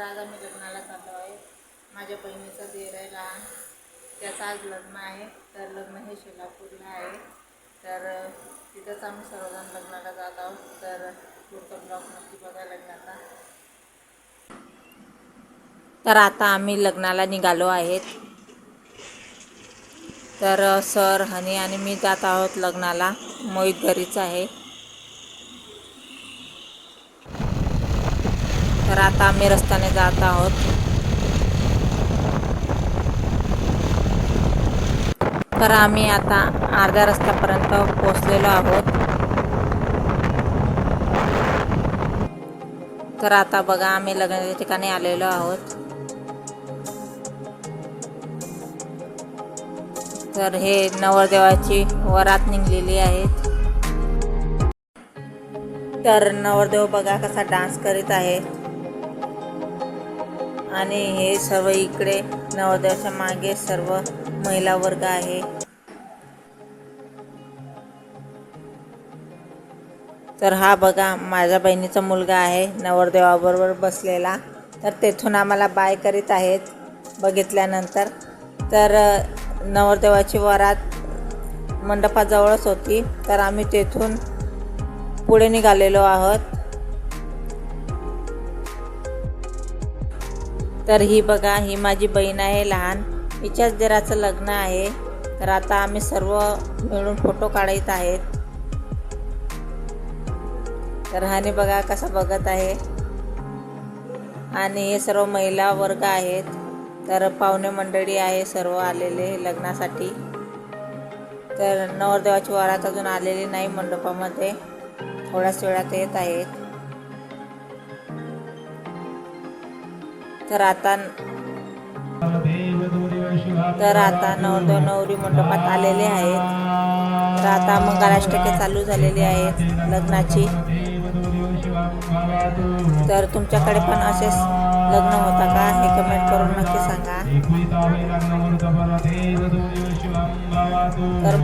तर आज आम्ही लग्नाला चाललो आहे? माझ्या बहिणीचा देर आहे लहान त्याचं आज लग्न आहे. तर लग्न हे शेलापूरला आहे. तर तिथंच आम्ही सर्वजण लग्नाला जात आहोत. तर पुढचा ब्लॉग नक्की बघायला लग्नाचा तर आता आम्ही लग्नाला निघालो आहेत. तर सर हनी आणि मी जात आहोत लग्नाला. मोहित घरीच आहे. तर आता आम्ही रस्त्याने जात आहोत. तर आम्ही आता अर्ध्या रस्त्यापर्यंत पोचलेलो आहोत. तर आता बघा आम्ही लग्नाच्या ठिकाणी आलेलो आहोत. तर हे नवरदेवाची वरात निघलेली आहेत तर नवरदेव बघा कसा डान्स करीत आहे. आणि हे सर्व इकडे नवरदेवाच्या मागे सर्व महिला वर्ग आहे. तर हा बघा माझ्या बहिणीचा मुलगा आहे नवरदेवाबरोबर बसलेला. तर तेथून आम्हाला बाय करीत आहेत बघितल्यानंतर. तर नवरदेवाची वरात मंडपाजवळच होती. तर आम्ही तेथून पुढे निघालेलो आहोत. तर ही बघा ही माझी बहीण आहे लहान. हिच्याच देराचं लग्न आहे. तर आता आम्ही सर्व मिळून फोटो काढत आहेत. तर हाने बघा कसा बघत आहे. आणि हे सर्व महिला वर्ग आहेत. तर पाहुणे मंडळी आहे सर्व आलेले लग्नासाठी. तर नवरदेवाची वरात अजून आलेली नाही मंडपामध्ये. थोड्याच वेळात येत आहेत. तर आता तर आता नवरदेव नवरी मंडपात आलेले आहेत. तर आता मंगलाष्टके चालू झालेली आहेत लग्नाची. तर तुमच्याकडे पण असेच लग्न होता का? हे कमेंट करून नक्की सांगा. तर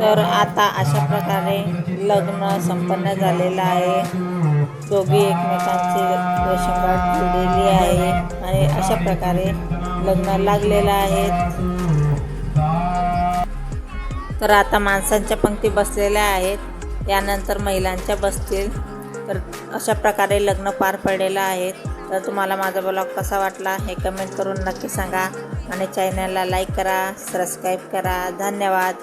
तर आता अशा प्रकारे लग्न संपन्न झालेलं आहे. दोघी एकमेकांची रेशनगाठ दिलेली आहे आणि अशा प्रकारे लग्न लागलेलं आहे. तर आता माणसांच्या पंक्ती बसलेल्या आहेत. यानंतर महिलांच्या बसतील. तर अशा प्रकारे लग्न पार पडलेलं आहे. तर तुम्हाला माझा ब्लॉग कसा वाटला हे कमेंट करून नक्की सांगा. आणि चॅनलला लाईक करा सबस्क्राईब करा. धन्यवाद.